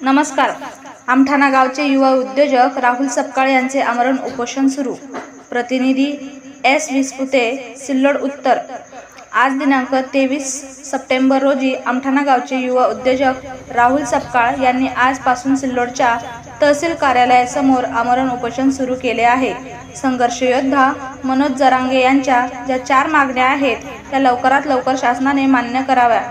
नमस्कार. आमठाणा गावचे युवा उद्योजक राहुल सपकाळ यांचे आमरण उपोषण सुरू. प्रतिनिधी एस विस्पुते सिल्लोड उत्तर. आज दिनांक तेवीस सप्टेंबर रोजी आमठाणा गावचे युवा उद्योजक राहुल सपकाळ यांनी आजपासून सिल्लोडच्या तहसील कार्यालयासमोर आमरण उपोषण सुरू केले आहे. संघर्ष योद्धा मनोज जरांगे यांच्या ज्या चार मागण्या आहेत त्या लवकरात लवकर शासनाने मान्य कराव्या.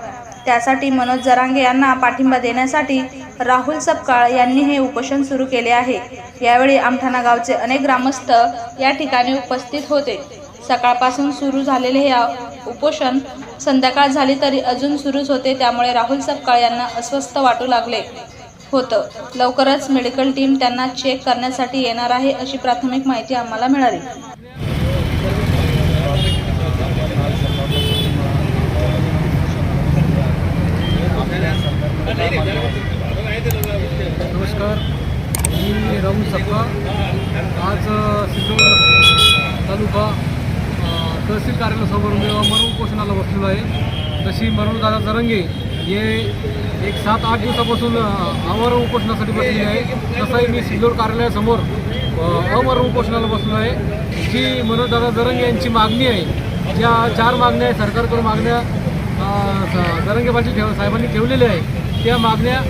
त्यासाठी मनोज जरांगे यांना पाठिंबा देण्यासाठी राहुल सपकाळ यांनी हे उपोषण सुरू केले आहे. यावेळी आमठाणा गावचे अनेक ग्रामस्थ या ठिकाणी उपस्थित होते. सकाळपासून सुरू झालेले हे उपोषण संध्याकाळ झाली तरी अजून सुरूच होते त्यामुळे राहुल सपकाळ यांना अस्वस्थ वाटू लागले होतं. लवकरच मेडिकल टीम त्यांना चेक करण्यासाठी येणार आहे अशी प्राथमिक माहिती आम्हाला मिळाली. नमस्कार मी राहुल सप्पा आज अ, तालुका तहसील कार्यालयासमोर मी मरण उपोषणाला बसलेलो आहे. तशी दादा जरंगे हे एक सात आठ दिवसापासून अ, आमरण उपोषणासाठी बसलेले आहे. तसाही मी सिल्लोड कार्यालयासमोर अमरण उपोषणाला बसलो आहे. जी मनोजदादा जरंगे यांची मागणी आहे ज्या चार मागण्या आहे सरकारकडून मागण्या स- जरंगे पाटील ठेव साहेबांनी ठेवलेल्या आहे त्या मागण्या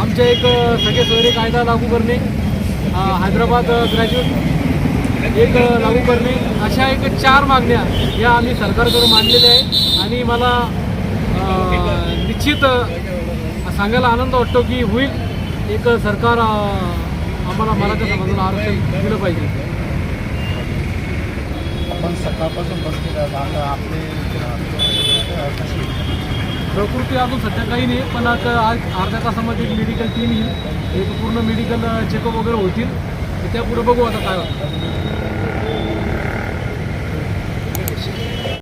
आमच्या एक सगळे सोयरे कायदा लागू करणे हैदराबाद ग्रॅज्युएट एक लागू करणे. अशा एक चार मागण्या या आम्ही सरकारकडून मांडलेल्या आहे आणि मला निश्चित सांगायला आनंद वाटतो की होईल. एक सरकार आम्हाला मराठा समाजाला आरक्षण दिलं पाहिजे. आपण सकाळपासून बसलेलं आपले प्रकृती अजून सध्या काही नाही पण आता आज अर्ध्या तासामध्ये एक मेडिकल टीम येईल. एक पूर्ण मेडिकल चेकअप वगैरे होतील. तर त्या पुढे बघू आता काय होतं.